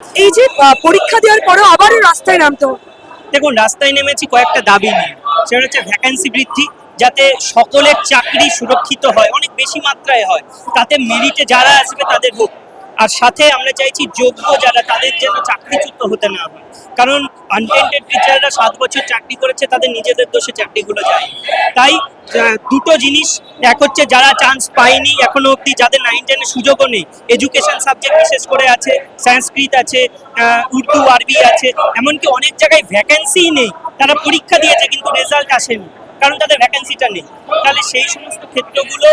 এই যে পরীক্ষা দেওয়ার পরেও আবারও রাস্তায় নামতে দেখুন, রাস্তায় নেমেছি কয়েকটা দাবি নিয়ে। সেটা হচ্ছে ভ্যাকেন্সি বৃদ্ধি, যাতে সকলের চাকরি সুরক্ষিত হয়, অনেক বেশি মাত্রায় হয়। তাতে মেরিটে যারা আসবে, তাদের হোক আর সাথে আমরা চাইছি যোগ্য যারা, তাদের যেন চাকরিচ্যুত হতে না হয়। কারণ আনটেন্টেড টিচাররা সাত বছর চাকরি করেছে, তাদের নিজেদের দোষে চাকরিগুলো যায়। তাই দুটো জিনিস, এক হচ্ছে যারা চান্স পায়নি এখনও অবধি, যাদের নাইন টেনের সুযোগও নেই। এডুকেশন সাবজেক্ট বিশেষ করে আছে সংস্কৃত আছে উর্দু আরবি আছে, এমনকি অনেক জায়গায় ভ্যাকেন্সিই নেই। তারা পরীক্ষা দিয়েছে, কিন্তু রেজাল্ট আসেনি। কারণ তাদের ভ্যাকেন্সিটা নেই। তাহলে সেই সমস্ত ক্ষেত্রগুলো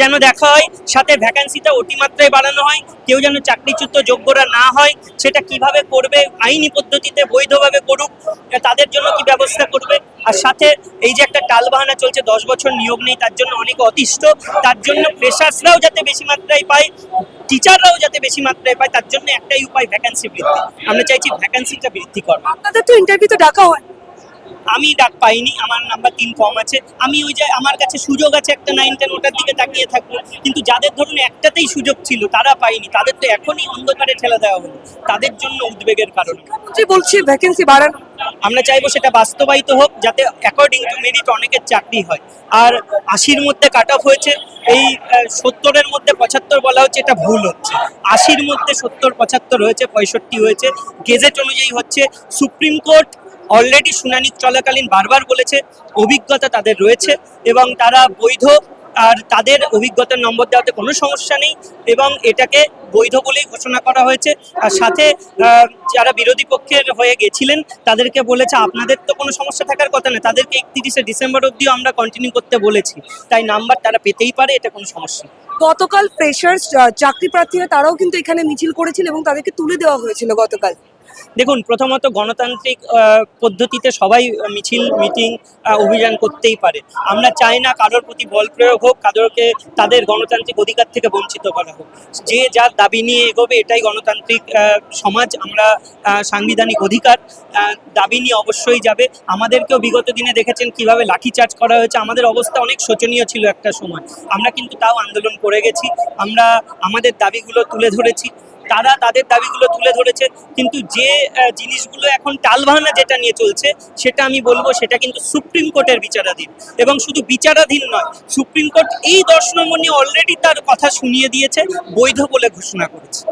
যেন দেখা হয়, সাথে ভ্যাকেন্সিটা অতিমাত্রায় বাড়ানো হয়, কেউ যেন চাকরিচ্যুত যোগ্যরা না হয়, সেটা কীভাবে করবে, আইনি পদ্ধতিতে বৈধভাবে করুক তাদের জন্য কি ব্যবস্থা করবে, আর সাথে এই যে একটা টালবাহানা চলছে, দশ বছর নিয়োগ নেই, তার জন্য অনেক অতিষ্ঠ, তার জন্য ফ্রেশার্সরাও যাতে বেশি মাত্রায় পায় টিচাররাও যাতে বেশি মাত্রায় পায়, তার জন্য একটাই উপায় ভ্যাকেন্সি বৃদ্ধি। আমরা চাইছি ভ্যাকেন্সিটা বৃদ্ধি করব আপনাদের তো ইন্টারভিউতে ডাকা হয়। আমি ডাক পাইনি আমার নাম্বার তিন কম আছে। আমি ওই যে আমার কাছে সুযোগ আছে একটা নাইন টেন ওটার দিকে তাকিয়ে থাকব কিন্তু যাদের ধরুন একটাতেই সুযোগ ছিল তারা পায়নি তাদের তো এখনই অন্ধকারে ঠেলে দেওয়া হলো তাদের জন্য উদ্বেগের কারণ। বলছি ভ্যাকেন্সি বাড়ানো। আমরা চাইব সেটা বাস্তবায়িত হোক যাতে অ্যাকর্ডিং টু মেরিট অনেকের চাকরি হয়। আর আশির মধ্যে কাট অফ হয়েছে এই সত্তরের মধ্যে পঁচাত্তর বলা হচ্ছে এটা ভুল হচ্ছে। আশির মধ্যে সত্তর পঁচাত্তর হয়েছে পঁয়ষট্টি হয়েছে। গেজেট অনুযায়ী হচ্ছে সুপ্রিম কোর্ট অলরেডি শুনানি চলাকালীন বারবার বলেছে, অভিজ্ঞতা তাদের রয়েছে এবং তারা বৈধ, আর তাদের অভিজ্ঞতার নম্বর দেওয়াতে কোনো সমস্যা নেই এবং এটাকে বৈধ বলেই ঘোষণা করা হয়েছে। আর সাথে যারা বিরোধী পক্ষের হয়ে গেছিলেন, তাদেরকে বলেছে, আপনাদের তো কোনো সমস্যা থাকার কথা না, তাদেরকে একত্রিশে ডিসেম্বর অবধিও আমরা কন্টিনিউ করতে বলেছি। তাই নাম্বার তারা পেতেই পারে, এটা কোনো সমস্যা। গতকাল ফ্রেশার্স চাকরি প্রার্থীরা তারাও কিন্তু এখানে মিছিল করেছিল এবং তাদেরকে তুলে দেওয়া হয়েছিল গতকাল। দেখুন, প্রথমত গণতান্ত্রিক পদ্ধতিতে সবাই মিছিল, মিটিং অভিযান করতেই পারে। আমরা চাই না কারোর প্রতি বল প্রয়োগ হোক, কারোরকে তাদের গণতান্ত্রিক অধিকার থেকে বঞ্চিত করা হোক। যে যার দাবি নিয়ে এগোবে, এটাই গণতান্ত্রিক সমাজ, আমরা সাংবিধানিক অধিকার দাবি নিয়ে অবশ্যই যাবে। আমাদেরকেও বিগত দিনে দেখেছেন কীভাবে লাঠিচার্জ করা হয়েছে। আমাদের অবস্থা অনেক শোচনীয় ছিল একটা সময়। আমরা কিন্তু তাও আন্দোলন করে গেছি। আমরা আমাদের দাবিগুলো তুলে ধরেছি। তারা তাদের দাবিগুলো তুলে ধরেছে কিন্তু যে জিনিসগুলো এখন টালভানা যেটা নিয়ে চলছে, সেটা আমি বলব সেটা কিন্তু সুপ্রিম কোর্টের বিচারাধীন। এবং শুধু বিচারাধীন নয়, সুপ্রিম কোর্ট এই দশ নম্বর নিয়ে অলরেডি তার কথা শুনিয়ে দিয়েছে, বৈধ বলে ঘোষণা করেছে।